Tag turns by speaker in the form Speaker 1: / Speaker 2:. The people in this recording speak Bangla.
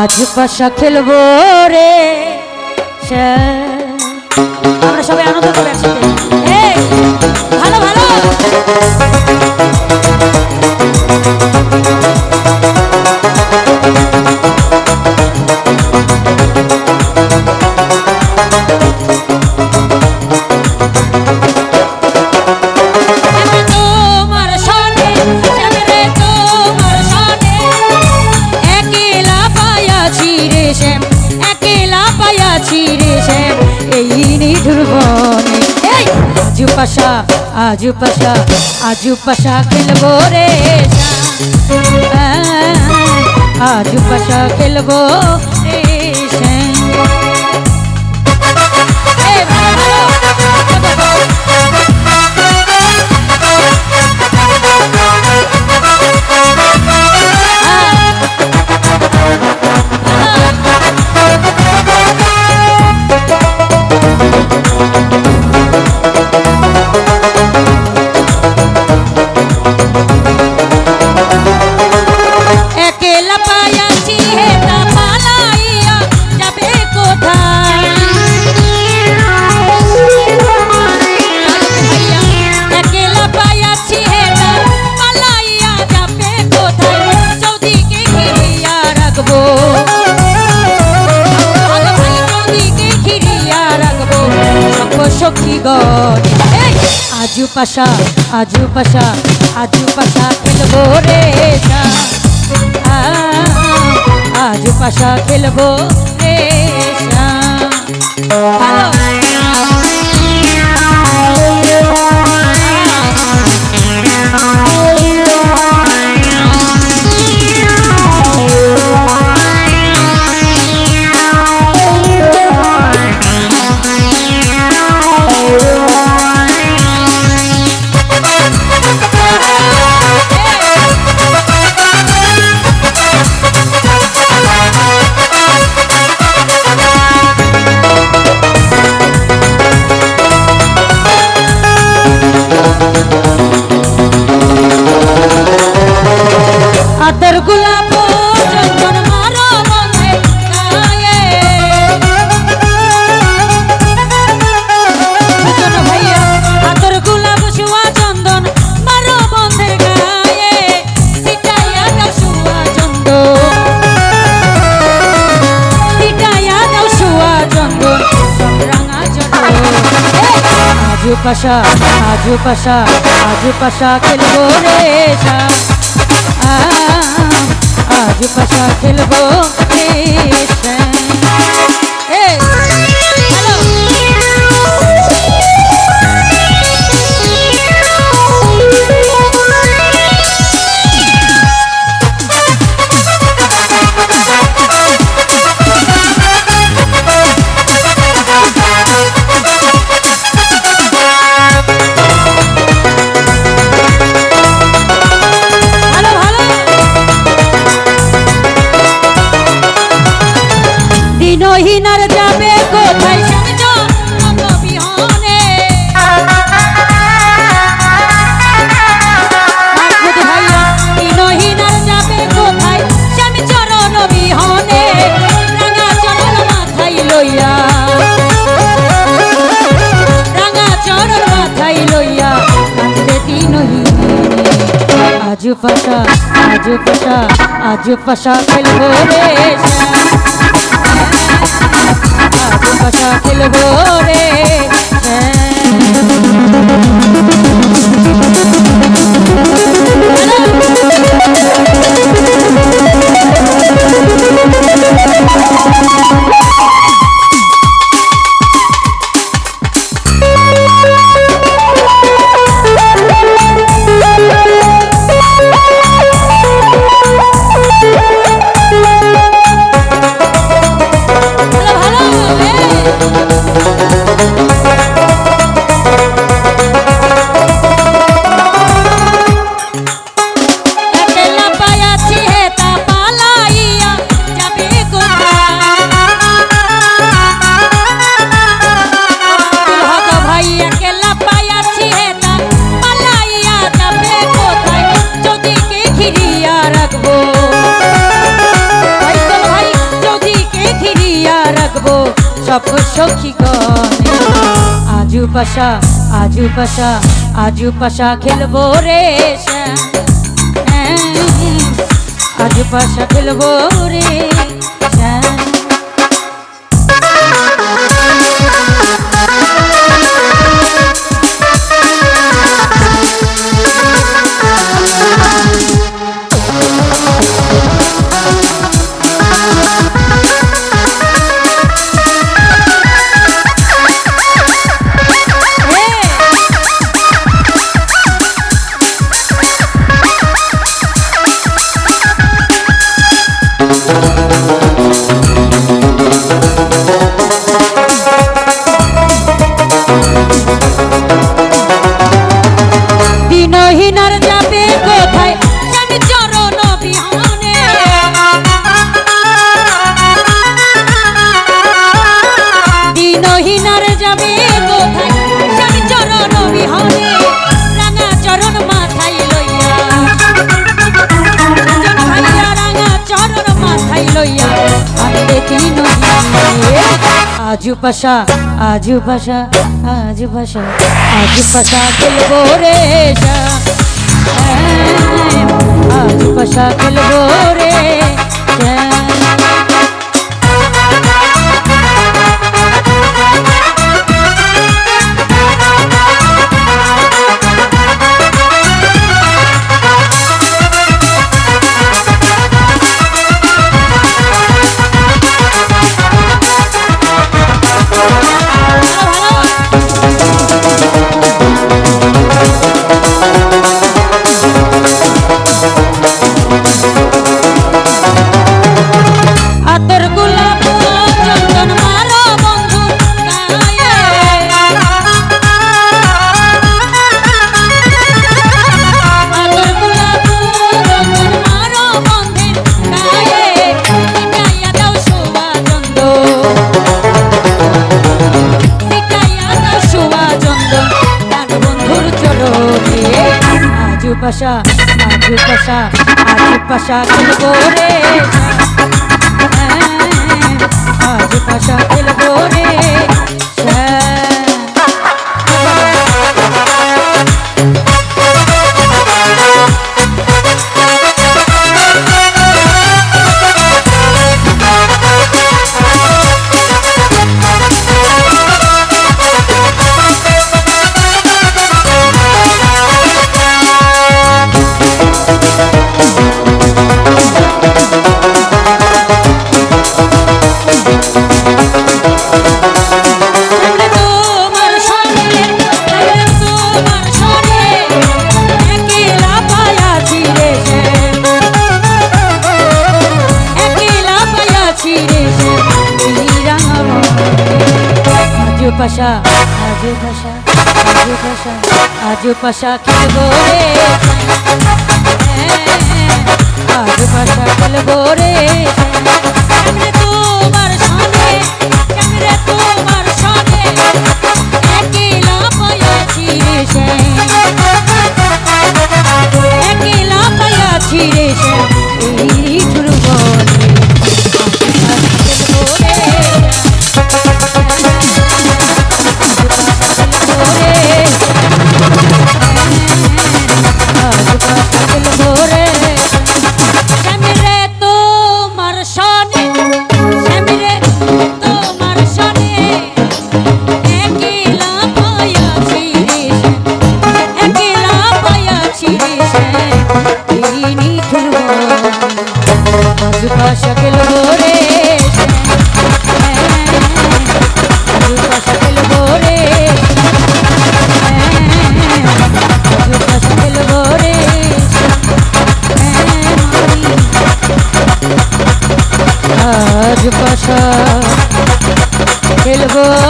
Speaker 1: আজ পাশা খেলব রে। আমরা সবাই আনন্দ করব একসাথে। ভালো ভালো। পাশা আজু পাশা আজু পাশা খেলব রে শ্যাম। আজু পাশা খেলব রে সখী গণ এই, আজু পাশা আজু পাশা আজু পাশা খেলব রে আজু পাশা খেলব রে যা। আতর গোলাপ চন্দন মারো মনে গায়ে চন্দন ভাইয়া আতর গোলাপ শুয়া চন্দন, মারো বন্ধে গায়ে। সিটাইয়া দাও শুয়া চন্দন। সিটাইয়া দাও শুয়া চন্দন। রাঙা চন্দন। আজু পাশা আজু পাশা আজু পাশা খেলব রে সা। আজ পাশা খেলব আজু পাশা আজু পাশা আজু পাশা খেলব রে। আজু পাশা খেলব রে সব সখী গনে আজু পাশা আজু পাশা আজু পাশা খেলব রে আজু পাশা খেলব রে শ্যাম। দিনহীনার যাবে কোথায়? জানি চরণ বিহনে, রাঙা চরণ মাথায় লইয়া। রাঙা চরণ মাথায় লইয়া। আনবে তিন আজু পাশা আজু পাশা আজু পাশা আজু পাশা খেলব রে আজু পাশা খেলব রে পাশা আজু পাশা আজু পাশা খেলব রে? আজু পাশা খেলব পাশা আজও পাশা আজও পাশা আজও পাশা খেলব রে। আজও পাশা খেলব রে। আজ পাশা খেলব